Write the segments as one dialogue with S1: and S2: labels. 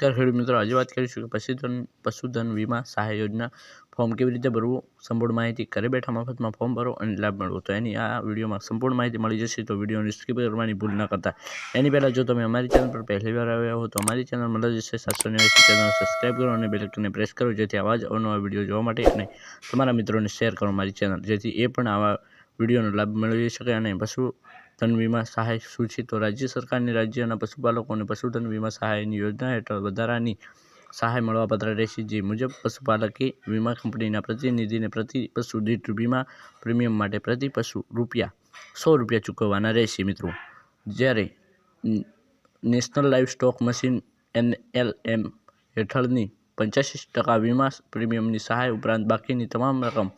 S1: નમસ્કાર ખેડૂત મિત્રો, આજે વાત કરીશું કે પશુધન પશુધન વીમા સહાય યોજના ફોર્મ કેવી રીતે ભરવું? સંપૂર્ણ માહિતી ઘરે બેઠા મફતમાં ફોર્મ ભરો અને લાભ મેળવો. તો એની આ વિડીયોમાં સંપૂર્ણ માહિતી મળી જશે, તો વિડીયોને સ્કીપ કરવાની ભૂલ ન કરતા. એની પહેલાં જો તમે અમારી ચેનલ પર પહેલી વાર આવ્યા હો, તો અમારી ચેનલ મળી જશે. સાતસો નેવાસી ચેનલ સબસ્ક્રાઈબ કરો અને બેલકને પ્રેસ કરો, જેથી આવા જ અવનવા વીડિયો જોવા માટે અને તમારા મિત્રોને શેર કરો મારી ચેનલ, જેથી એ પણ આવા વિડીયોનો લાભ મેળવી શકે અને પશુ ધન વીમા સહાય શું છે? તો રાજ્ય સરકારની રાજ્યના પશુપાલકોને પશુધન વીમા સહાયની યોજના હેઠળ વધારાની સહાય મળવાપાત્ર રહેશે. જે મુજબ, પશુપાલકે વીમા કંપનીના પ્રતિનિધિને પ્રતિ પશુ દીઠ વીમા પ્રીમિયમ માટે પ્રતિ પશુ રૂપિયા સો રૂપિયા ચૂકવવાના રહેશે. મિત્રો, જ્યારે national livestock mission NLM હેઠળની પંચ્યાસી ટકા વીમા પ્રીમિયમની સહાય ઉપરાંત બાકીની તમામ રકમ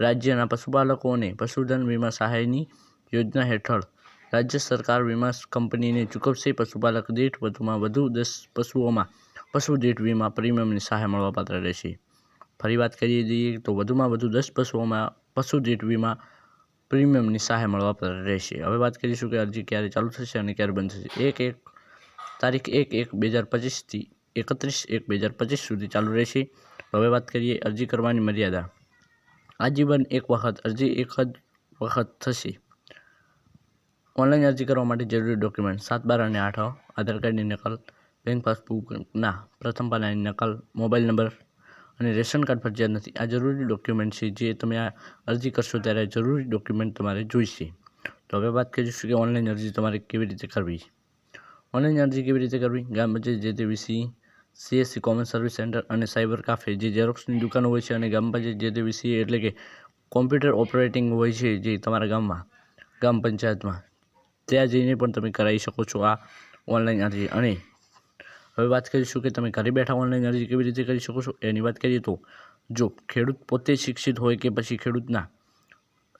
S1: રાજ્યના પશુપાલકોને પશુધન વીમા સહાયની યોજના હેઠળ રાજ્ય સરકાર વીમા કંપનીને ચૂકવશે. પશુપાલક દીઠ વધુમાં વધુ દસ પશુઓમાં પશુ દીઠ વીમા પ્રીમિયમની સહાય મળવાપાત્ર રહેશે. ફરી વાત કરીએ દઈએ તો વધુમાં વધુ દસ પશુઓમાં પશુ દીઠ વીમા પ્રીમિયમની સહાય મળવાપાત્ર રહેશે. હવે વાત કરીશું કે અરજી ક્યારે ચાલુ થશે અને ક્યારે બંધ થશે. એક એક તારીખ એક એક બે હજાર પચીસથી એકત્રીસ એક બે હજાર પચીસ સુધી ચાલુ રહેશે. હવે વાત કરીએ અરજી કરવાની મર્યાદા. આજીવન એક વખત, અરજી એક જ વખત થશે. ઓનલાઈન અરજી કરવા માટે જરૂરી ડોક્યુમેન્ટ સાત બાર અને આઠ આધાર કાર્ડની નકલ, બેંક પાસબુકના પ્રથમ પાનાની નકલ, મોબાઈલ નંબર અને રેશન કાર્ડ ફરજિયાત નથી. આ જરૂરી ડોક્યુમેન્ટ છે, જે તમે આ અરજી કરશો ત્યારે જરૂરી ડોક્યુમેન્ટ તમારે જોઈશે. તો હવે વાત કરીશું કે ઓનલાઈન અરજી તમારે કેવી રીતે કરવી. ઓનલાઈન અરજી કેવી રીતે કરવી? ગામ પંચાયત જે તે VC CSC common service centre અને સાયબર કાફે, જે ઝેરોક્સની દુકાનો હોય છે અને ગામ પંચાયત જે તે વીસી એટલે કે કોમ્પ્યુટર ઓપરેટિંગ હોય છે જે તમારા ગામમાં, ગામ પંચાયતમાં. ત્યાં જઈને પણ તમે કરાવી શકો છો આ ઓનલાઈન અરજી. અને હવે વાત કરીશું કે તમે ઘરે બેઠા ઓનલાઈન અરજી કેવી રીતે કરી શકો છો? એની વાત કરીએ તો, જો ખેડૂત પોતે શિક્ષિત હોય કે પછી ખેડૂતના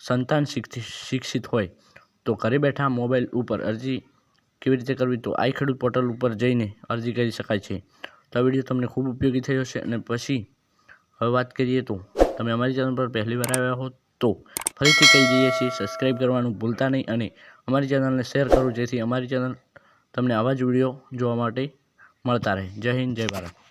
S1: સંતાન શિક્ષિત હોય, તો ઘરે બેઠા મોબાઈલ ઉપર અરજી કેવી રીતે કરવી? તો આઈ ખેડૂત પોર્ટલ ઉપર જઈને અરજી કરી શકાય છે. તો આ વીડિયો તમને ખૂબ ઉપયોગી થયો છે અને પછી, હવે વાત કરીએ તો, તમે અમારી ચેનલ પર પહેલી વાર આવ્યા હો તો ફરીથી કહી દઈએ છીએ સબસ્ક્રાઈબ કરવાનું ભૂલતા નહીં અને અમારી ચેનલને શેર કરો જેથી અમારી ચેનલ તમને આવા જ વીડિયો જોવા માટે મળતા રહે. જય હિન્દ, જય ભારત.